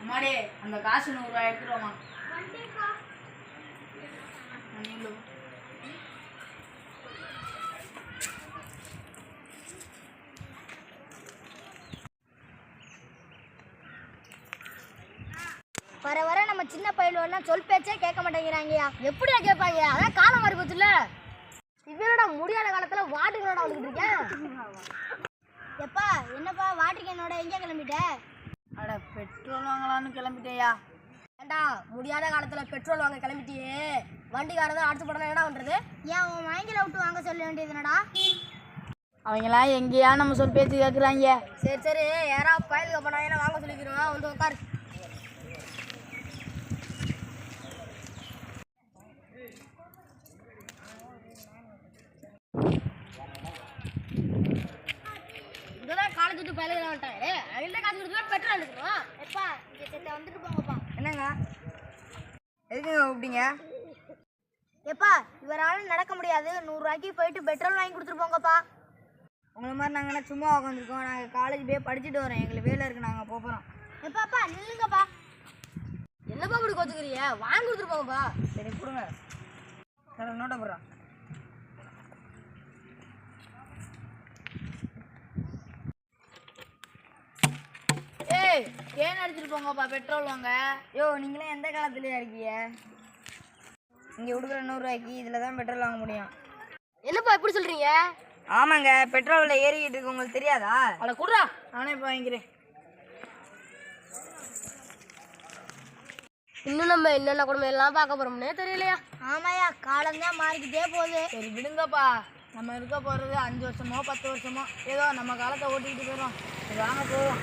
அம்மாடே அந்த காசு நூறுரூவா எடுத்துட்டு வர வர நம்ம சின்ன பயிலுவெல்லாம் சொல் பேச்சே கேட்க மாட்டேங்கிறாங்கயா எப்படியா கேட்பாங்க? அதான் காலம் மாறி போச்சுல. இவனோட முடியாத காலத்துல வாட்டுகளோட வந்துட்டு இருக்கேன். எப்பா என்னப்பா வாட்டுக்கு என்னோட எங்க கிளம்பிட்ட? அட பெட்ரோல் வாங்கலாம்னு கிளம்பிட்டேயா? ஏண்டா முடியாத காலத்துல பெட்ரோல் வாங்க கிளம்பிட்டியே. வண்டிக்காரன் தான் அடுத்து போடணும். என்ன பண்றது? ஏன் உன் வாங்கில விட்டு வாங்க சொல்ல வேண்டியது என்னடா? அவங்களாம் எங்கேயா நம்ம சொல் பேச்சு கேட்குறாங்க சரி சரி. யாராவது கோயிலுக்கு போனாங்கன்னா வாங்க சொல்லிக்கிறோம்? வந்து உட்காரு. விட்டு பயில வந்துட்டாங்க அவங்கள்ட்ட காசு கொடுத்து பெட்ரோல் எடுக்கணும். எப்பா இங்கே செத்த வந்துட்டு போங்கப்பா. என்னங்க? எதுக்குங்க கூப்பிட்டீங்க? எப்பா இவரால் நடக்க முடியாது. நூறுரூவாய்க்கு போயிட்டு பெட்ரோல் வாங்கி கொடுத்துட்டு போங்கப்பா. உங்களை மாதிரி நாங்கள் என்ன சும்மா உட்காந்துருக்கோம் நாங்கள் காலேஜ் போய் படிச்சுட்டு வரோம். எங்களுக்கு வேலை இருக்குது நாங்கள் போகிறோம் எப்பாப்பா நில்லுங்கப்பா. என்னப்பா இப்படி கோச்சுக்கிறீங்க வாங்கி கொடுத்துட்டு போங்கப்பா. சரி கொடுங்க. நோட்ட போடுறோம். ஏய் கேன் அடிச்சிட்டு போங்கப்பா? பெட்ரோல் வாங்க. யோ நீங்களே எந்த காலத்துலயா இருக்கீங்க? இங்கே கொடுக்குற நூறுரூவாய்க்கு இதில் தான் பெட்ரோல் வாங்க முடியும். என்னப்பா இப்படி சொல்றீங்க? ஆமாங்க பெட்ரோல் விலை ஏறிக்கிட்டு இருக்கு உங்களுக்கு தெரியாதா? அட குடுறா. நானே இப்போ வாங்கிக்கிறேன். இன்னும் நம்ம என்னென்ன குடும்பம் எல்லாம் பார்க்க போறோம்னே தெரியலையா? ஆமாயா காலம் தான் மாறிக்கிட்டே போகுது. சரி விடுங்கப்பா. நம்ம இருக்க போகிறது அஞ்சு வருஷமோ பத்து வருஷமோ ஏதோ நம்ம காலத்தை ஓட்டிக்கிட்டு போயிடும் வாங்க போவோம்.